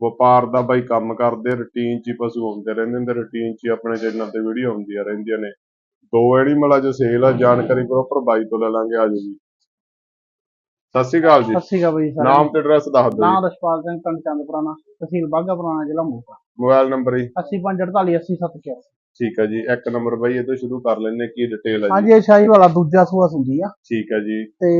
ਵਪਾਰ ਦਾ ਬਾਈ ਕੰਮ ਕਰਦੇ ਰੂਟੀਨ 'ਚ ਹੀ ਪਸ਼ੂ ਆਉਂਦੇ ਰਹਿੰਦੇ ਨੇ ਰੂਟੀਨ 'ਚ ਹੀ ਆਪਣੇ ਚੈਨਲ ਤੇ ਵੀਡੀਓ ਆਉਂਦੀਆਂ ਰਹਿੰਦੀਆਂ ਨੇ। ਦੋ ਐਨੀਮਲ ਅੱਜ ਸੇਲ ਆ ਜਾਣਕਾਰੀ ਪ੍ਰੋਪਰ ਬਾਈ ਤੋਂ ਲੈ ਲਾਂਗੇ ਆਜੋ ਜੀ। ਸਤਿ ਸ਼੍ਰੀ ਅਕਾਲ ਜੀ। ਸਤਿ ਸ਼੍ਰੀ ਅਕਾਲ ਬਾਈ ਨਾਮ ਤੇ ਐਡਰੈਸ ਦੱਸ ਦਿਓ ਨਾਮ ਜੀ ਰਸ਼ਪਾਲ ਸਿੰਘ ਪਿੰਡ ਚੰਦਪੁਰਾਣਾ ਤਹਿਸੀਲ ਬਾਘਾ ਪੁਰਾਣਾ ਜ਼ਿਲ੍ਹਾ ਮੋਗਾ। ਮੋਬਾਈਲ ਨੰਬਰ ਜੀ। 8548 80781 ਠੀਕ ਹੈ ਜੀ ਇੱਕ ਨੰਬਰ ਬਾਈ ਇਹ ਤੋਂ ਸ਼ੁਰੂ ਕਰ ਲੈਂਦੇ ਕੀ ਡਿਟੇਲ ਹੈ ਜੀ। ਹਾਂਜੀ ਇਹ ਸ਼ਾਹੀ ਵਾਲਾ ਦੂਜਾ ਸੂਆ ਸੁੰਦੀ ਆ। ਠੀਕ ਹੈ ਜੀ। ਤੇ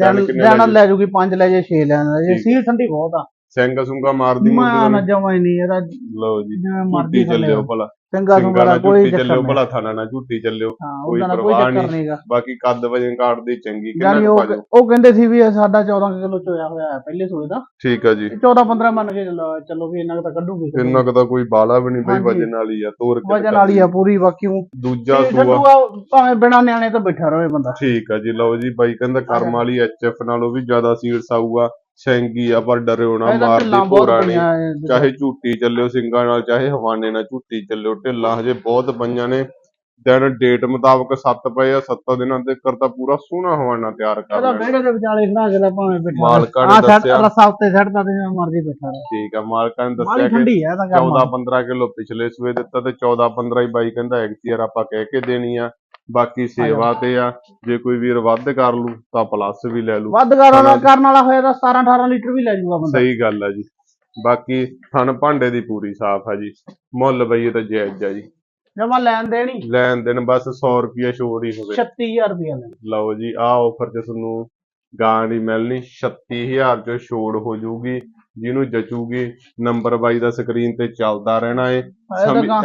ਦਿਨ ਲੈ ਜੂਗੀ 5 ਲੈ ਜੇ 6 ਲੈਣਾ ਜੇ। ਸੀਲ ਠੰਡੀ ਬਹੁਤ ਆ। ਸਿੰਘ ਸੁੰਗਾ ਮਾਰਦੀ ਮੈਂ ਨਾ ਮੁੰਡੇ ਜਮਾ ਹੀ ਨਹੀਂ ਇਹਦਾ ਲਓ ਜੀ ਜਿਵੇਂ ਮਰਜ਼ੀ ਚੱਲਿਓ ਭਲਾ। ਚੰਗਾ ਸੁੰਗਾ ਕੋਈ ਚੱਕਰ ਚੱਲਿਓ ਭਲਾ ਥਾਣਾ ਨਾਲ ਝੂਟੀ ਚੱਲਿਓ। ਕੋਈ ਪਰਵਾਹ ਨਹੀਂ। ਬਾਕੀ ਕੱਦ ਵਜਨ ਕਾਟਦੀ ਚੰਗੀ ਯਾਨੀ ਕਿੰਨਾ ਪਾਜੋ ਉਹ ਕਹਿੰਦੇ ਸੀ ਵੀ ਸਾਡਾ 14 ਕਿਲੋ ਚੋਇਆ ਹੋਇਆ ਹੈ ਪਹਿਲੇ ਸੂਏ ਦਾ। ਠੀਕ ਹੈ ਜੀ। 14 15 ਮੰਨ ਕੇ ਚੱਲੋ ਵੀ ਇੰਨਾ ਤਾਂ ਕੱਢੂਗੀ। ਇੰਨਾ ਤਾਂ ਕੋਈ ਬਾਲਾ ਵੀ ਨਹੀਂ ਬਈ। ਵਜਨ ਵਾਲੀ ਆ ਤੋਰ ਕੇ ਵਜਨ ਵਾਲੀ ਆ ਪੂਰੀ ਬਾਕੀ ਉਹ ਦੂਜਾ ਸੂਆ। ਭਾਵੇਂ ਬਿਨਾ ਨਿਆਣੇ ਤੋਂ ਬੈਠਾ ਰਹੇ ਬੰਦਾ। ਠੀਕ ਆ ਜੀ ਲਓ ਜੀ ਬਾਈ ਕਹਿੰਦਾ ਕਰਮ ਵਾਲੀ ਐਚਐਫ ਨਾਲੋਂ ਵੀ ਜ਼ਿਆਦਾ ਸੀਡਸ ਆਊਗਾ ਸੈਂਗੀ ਆ ਪਰ ਡਰਿਓ ਨਾ ਇਹਦਾ ਮਾਰਦੀ ਢਿੱਲਾਂ ਬਹੁਤ ਨਹੀਂ ਪਈਆਂ ਇਹ ਚਾਹੇ ਝੂਟੀ ਚੱਲਿਓ ਸਿੰਘਾਂ ਨਾਲ ਚਾਹੇ ਹਵਾਨੇ ਨਾਲ ਝੂਟੀ ਚੱਲਿਓ ਢਿੱਲਾਂ ਹਜੇ ਬਹੁਤ ਪਈਆਂ ਨੇ। ਦਿਨ ਡੇਟ ਮੁਤਾਬਕ 7 ਪਏ ਆ 7 ਦਿਨਾਂ ਦੇ ਕਰਤਾ ਪੂਰਾ ਸੋਹਣਾ ਹਵਾਨਾ ਤਿਆਰ ਕਰ ਇਹਦਾ ਲੈਣਾ। ਦੇ ਵਿਚਾਲੇ ਖੜਾ ਕੇ ਤਾਂ ਭਾਵੇਂ ਬੈਠਾ ਮਾਲਕਾਂ ਨੇ ਦੱਸਿਆ। ਰਸਾ ਉੱਤੇ ਛੱਡਦਾ ਤੇ ਜਿਵੇਂ ਮਰਜ਼ੀ ਬੈਠਾ ਰਹੇ। ਠੀਕ ਆ ਮਾਲਕਾਂ ਨੇ ਦੱਸਿਆ ਕਿ ਠੰਡੀ ਹੈ ਤਾਂ ਕੰਮ 14 15 ਕਿਲੋ ਪਿਛਲੇ ਸੂਏ ਦਿੱਤਾ ਤੇ 14 15 ਹੀ ਬਾਈ ਕਹਿੰਦਾ ਐਕਟੀਅਰ ਆਪਾਂ ਕਹਿ ਕੇ ਦੇਣੀ ਆ। ਬਾਕੀ ਸੇਵਾ ਤੇ ਆ ਜੇ ਕੋਈ ਵੀਰ ਵੱਧ ਕਰ ਲੂ ਤਾਂ ਪਲੱਸ ਵੀ ਲੈ ਲੂ। ਵੱਧ ਕਰਨ ਵਾਲਾ। ਕਰਨ ਵਾਲਾ ਹੋਇਆ ਤਾਂ 17 18 ਲੀਟਰ ਵੀ ਲੈ ਜੂਗਾ ਬੰਦਾ। ਸਹੀ ਗੱਲ ਆ ਜੀ। ਬਾਕੀ ਥਣ ਭਾਂਡੇ ਦੀ ਪੂਰੀ ਸਾਫ਼ ਆ ਜੀ। ਮੁੱਲ ਬਈ ਇਹ ਤਾਂ ਜਾਇਜ਼ ਆ ਜੀ। ਜਮਾ ਲੈਣ ਦੇਣੀ। ਲੈਣ ਦੇਣ ਬਸ 100 ਰੁਪਏ ਛੋੜ ਹੀ ਹੋਵੇ। 36000 ਰੁਪਏ ਲੈ ਲਓ ਜੀ ਆਹ ਆਫਰ 'ਚ ਤੁਹਾਨੂੰ ਗਾਂ ਦੀ ਮਿਲਣੀ 36000 'ਚ ਛੋੜ ਹੋ ਜਾਊਗੀ ਜਿਹਨੂੰ ਜਚੂਗੀ ਨੰਬਰ ਬਾਈ ਦਾ ਸਕਰੀਨ ਤੇ ਚੱਲਦਾ ਰਹਿਣਾ ਏ।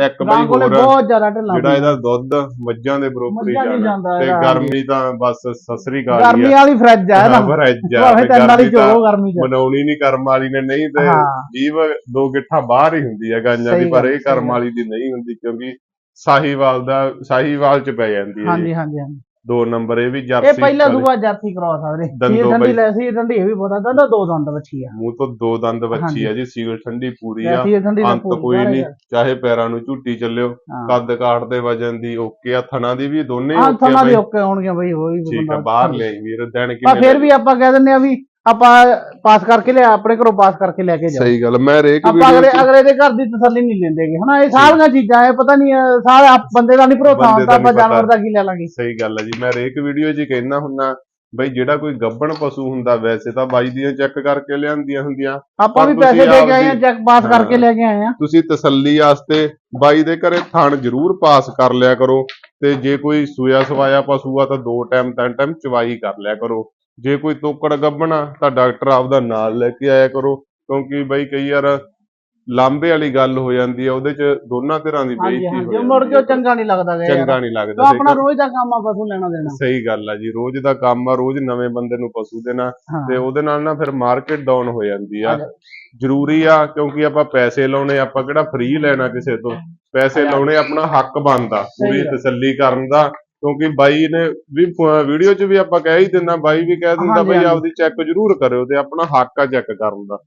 ਇੱਕ ਬਈ ਹੋਰ ਜਿਹੜਾ ਇਹਦਾ ਦੁੱਧ ਮੱਝਾਂ ਦੇ ਬਰੋਬਰ ਜਾਣਾ। ਜਾਂਦਾ ਤੇ। ਗਰਮੀ ਤਾਂ ਬਸ ਸਸਰੀ ਗਾਲੀ ਗਰਮੀ ਵਾਲੀ ਫਰਿੱਜ ਆ ਇਹਦਾ। ਫਰਿੱਜ ਆ ਤੇ ਗਰਮੀ ਤਾਂ ਚੋਲੋ ਗਰਮੀ ਚ। ਬਣਾਉਣੀ ਨਹੀਂ ਕਰਮ ਵਾਲੀ ਨੇ ਨਹੀਂ ਤੇ ਜੀਵ ਦੋ ਗਿੱਠਾਂ ਬਾਹਰ ਹੀ ਹੁੰਦੀ ਹੈ ਗਾਂਜਾਂ ਦੀ ਪਰ ਇਹ ਕਰਮ ਵਾਲੀ ਦੀ ਨਹੀਂ ਹੁੰਦੀ ਕਿਉਂਕਿ ਸਾਹੀਵਾਲ ਦਾ ਸਾਹੀਵਾਲ ਚ ਪੈ ਜਾਂਦੀ ਹੈ ਹਾਂਜੀ। ਹਾਂਜੀ ਹਾਂਜੀ ਦੋ ਨੰਬਰ ਇਹ ਵੀ ਇਹ ਜਰਸੀ ਪਹਿਲਾ ਵਾਲੀ। ਦੂਆ ਜਰਸੀ ਕਰਵਾ ਸਕਦੇ ਦੰਦੋਂ ਸੀ ਠੰਡੀ। ਲੈ ਸੀ ਠੰਡੀ ਇਹ ਵੀ ਪਤਾ ਦੰਦੋ ਦੋ ਦੰਦ ਬੱਚੀ ਆ ਮੂੰਹ ਤੋਂ ਦੋ ਦੰਦ ਬੱਚੀ। ਆ ਜੀ ਸੀਲ ਠੰਡੀ ਪੂਰੀ ਆ ਅੰਤ ਪੂਰੀ ਕੋਈ ਨਹੀਂ। ਚਾਹੇ ਪੈਰਾਂ ਨੂੰ ਝੂਟੀ ਚੱਲਿਓ। ਕੱਦ ਕਾਠ ਦੇ ਵਜਨ ਦੀ ਓਕੇ ਆ ਥਣਾ ਦੀ ਵੀ ਦੋਨੇ ਓਕੇ ਆ ਥੋੜਾ ਦੀ। ਓਕੇ ਹੋਣਗੇ ਬਈ ਹੋਈ ਠੀਕ ਆ ਬਾਹਰ ਲੈ ਵੀਰ ਦਿਨ ਪਰ ਕਿਵੇਂ ਫਿਰ ਵੀ ਆਪਾਂ ਕਹਿ ਦਿੰਦੇ ਆ ਵੀ ਆਪਾਂ ਪਾਸ ਕਰਕੇ ਲਿਆ ਆਪਣੇ ਘਰੋਂ ਪਾਸ ਕਰਕੇ ਲੈ ਕੇ ਜਾਓ। ਸਹੀ ਗੱਲ ਮੈਂ ਰੇਕ ਆਪਾਂ ਅਗਲੇ ਅਗਲੇ ਦੇ ਘਰ ਦੀ ਤਸੱਲੀ ਨਹੀਂ ਲੈਂਦੇਗੇ ਹਨਾ ਇਹ ਸਾਰੀਆਂ ਚੀਜ਼ਾਂ ਇਹ ਪਤਾ ਨਹੀਂ ਸਾਰੇ ਬੰਦੇ ਦਾ ਨਹੀਂ ਭਰੋਸਾ ਹੁੰਦਾ ਆਪਾਂ ਜਾਨਵਰ। ਦਾ ਕੀ ਲੈ ਲਾਂਗੇ। ਸਹੀ ਗੱਲ ਹੈ ਜੀ ਮੈਂ ਰੇਕ ਵੀਡੀਓ 'ਚ ਕਹਿਣਾ ਹੁੰਨਾ ਬਈ ਜਿਹੜਾ ਕੋਈ ਗੱਬਣ ਪਸ਼ੂ ਹੁੰਦਾ ਵੈਸੇ ਤਾਂ ਬਾਈ ਦੀਆਂ ਚੈੱਕ ਕਰਕੇ ਲਿਆਂਦੀਆਂ ਹੁੰਦੀਆਂ। ਆਪਾਂ ਵੀ ਪੈਸੇ ਦੇ ਕੇ ਆਏ ਆ ਚੈੱਕ ਪਾਸ। ਕਰਕੇ ਲੈ ਕੇ ਆਏ ਆ। ਤੁਸੀਂ ਤਸੱਲੀ ਵਾਸਤੇ ਬਾਈ ਦੇ ਘਰੇ ਥਣ ਜ਼ਰੂਰ ਪਾਸ ਕਰ ਲਿਆ ਕਰੋ ਤੇ ਜੇ ਕੋਈ ਸੂਆ ਸਵਾਇਆ ਪਸ਼ੂ ਆ ਤਾਂ ਦੋ ਟਾਈਮ ਤਿੰਨ ਟਾਈਮ ਚਵਾਈ ਕਰ ਲਿਆ ਕਰੋ। ਜੇ ਕੋਈ ਤੋਕੜ ਗੱਬਣਾ ਤਾਂ ਡਾਕਟਰ ਆਪਦਾ ਨਾਲ ਲੈ ਕੇ ਆਇਆ ਕਰੋ ਕਿਉਂਕਿ ਬਈ ਕਈ ਵਾਰ ਲਾਂਬੇ ਵਾਲੀ ਗੱਲ ਹੋ ਜਾਂਦੀ ਆ ਉਹਦੇ 'ਚ ਦੋਨਾਂ ਤਰ੍ਹਾਂ ਦੀ ਹਾਂਜੀ ਬੇਇੱਜ਼ਤੀ ਹਾਂਜੀ ਹੋ ਉਹ ਮੁੜ ਕੇ ਉਹ ਜਾਂਦੀ ਆ। ਚੰਗਾ ਨਹੀਂ ਲੱਗਦਾ ਗਾ ਯਾਰ ਚੰਗਾ ਨਹੀਂ ਲੱਗਦਾ ਉਹ ਆਪਣਾ ਰੋਜ਼ ਦਾ ਕੰਮ ਆ ਪਸ਼ੂ ਲੈਣਾ ਦੇਣਾ ਸਹੀ ਗੱਲ ਆ ਜੀ ਰੋਜ਼ ਦਾ ਕੰਮ ਆ ਰੋਜ਼ ਨਵੇਂ ਬੰਦੇ ਨੂੰ ਪਸ਼ੂ ਦੇਣਾ ਹਾਂ ਤੇ ਉਹਦੇ ਨਾਲ ਨਾ ਫਿਰ ਮਾਰਕੀਟ ਡਾਊਨ ਹੋ ਜਾਂਦੀ ਆ ਹਾਂਜੀ। ਜ਼ਰੂਰੀ ਆ ਕਿਉਂਕਿ ਆਪਾਂ ਪੈਸੇ ਲਾਉਣੇ ਆਪਾਂ ਕਿਹੜਾ ਫ੍ਰੀ ਲੈਣਾ ਕਿਸੇ ਤੋਂ ਪੈਸੇ ਲਾਉਣੇ ਆਪਣਾ ਹੱਕ ਬਣਦਾ ਪੂਰੀ ਗੱਲ। ਤਸੱਲੀ ਕਰਨ ਦਾ ਕਿਉਂਕਿ ਬਾਈ ਨੇ ਵੀ ਵੀਡੀਓ 'ਚ ਵੀ ਆਪਾਂ ਕਹਿ ਹੀ ਦਿੰਦਾ ਬਾਈ ਵੀ ਕਹਿ ਦਿੰਦਾ ਬਈ। ਆਪਦੀ ਚੈੱਕ ਜ਼ਰੂਰ ਕਰਿਓ ਤੇ ਆਪਣਾ ਹੱਕ ਆ ਚੈੱਕ ਕਰਨ ਦਾ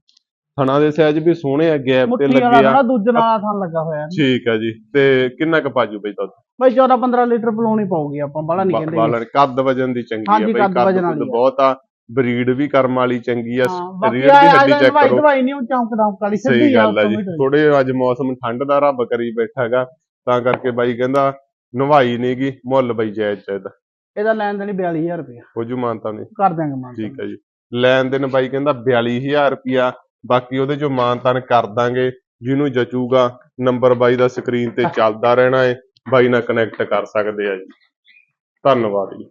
ਥਣਾ ਦੇ ਸਾਈਜ਼ ਵੀ ਸੋਹਣੇ ਆ ਗੈਪ ਤੇ ਲੱਗੇ ਆ ਦੂਜੇ ਨਾਲ ਥਾਂ ਲੱਗਾ ਹੋਇਆ ਠੀਕ ਆ ਜੀ ਤੇ ਕਿੰਨਾ ਕੁ ਪਾਜੂ ਬਈ ਦੁੱਧ ਬਈ 14 15 ਲੀਟਰ ਪਲਾਉਣੀ ਪਊਗੀ ਆਪਾਂ ਬੜਾ ਨਹੀਂ ਕਹਿੰਦੇ ਬਾਲਣ ਕੱਦ ਵਜਨ ਦੀ ਚੰਗੀ ਆ ਬਈ ਕੱਦ ਵਜਨ। ਬਹੁਤ ਆ ਬਰੀਡ ਵੀ ਕਰਮ ਵਾਲੀ ਚੰਗੀ ਆ ਰੀੜ ਦੀ ਹੱਡੀ ਚੈੱਕ ਕਰੋ ਦਵਾਈ ਨਹੀਂ ਉਹ ਚੌਂਕ ਦੌਂਕ ਵਾਲੀ ਸਹੀ ਗੱਲ ਆ ਜੀ। ਥੋੜੇ ਅੱਜ ਮੌਸਮ ਠੰਡ ਦਾ ਰੱਬ ਕਰੀ ਬੈਠਾ ਹੈਗਾ ਤਾਂ ਕਰਕੇ ਬਾਈ ਕਹਿੰਦਾ ਨਵਾਈ ਨਹੀਂਗੀ ਮੁੱਲ ਬਈ ਜਾਇਜ਼ ਚਾਹੀਦਾ ਇਹਦਾ ਲੈਣ ਦੇਣੀ 42000 ਰੁਪਏ ਹੋ ਜੂ ਮਾਨਤਾ ਨੇ। ਕਰ ਦਿਆਂਗੇ ਮਾਨ ਠੀਕ ਹੈ ਜੀ। ਲੈਣ ਦੇਣ ਬਾਈ ਕਹਿੰਦਾ 42000 ਰੁਪਿਆ ਬਾਕੀ ਉਹਦੇ ਚੋਂ ਮਾਨਤਾਨ ਕਰ ਦਾਂਗੇ ਜਿਹਨੂੰ ਜਚੂਗਾ ਨੰਬਰ ਬਾਈ ਦਾ ਸਕਰੀਨ ਤੇ ਚੱਲਦਾ ਰਹਿਣਾ ਹੈ ਬਾਈ ਨਾਲ ਕਨੈਕਟ ਕਰ ਸਕਦੇ ਆ ਜੀ। ਧੰਨਵਾਦ ਜੀ।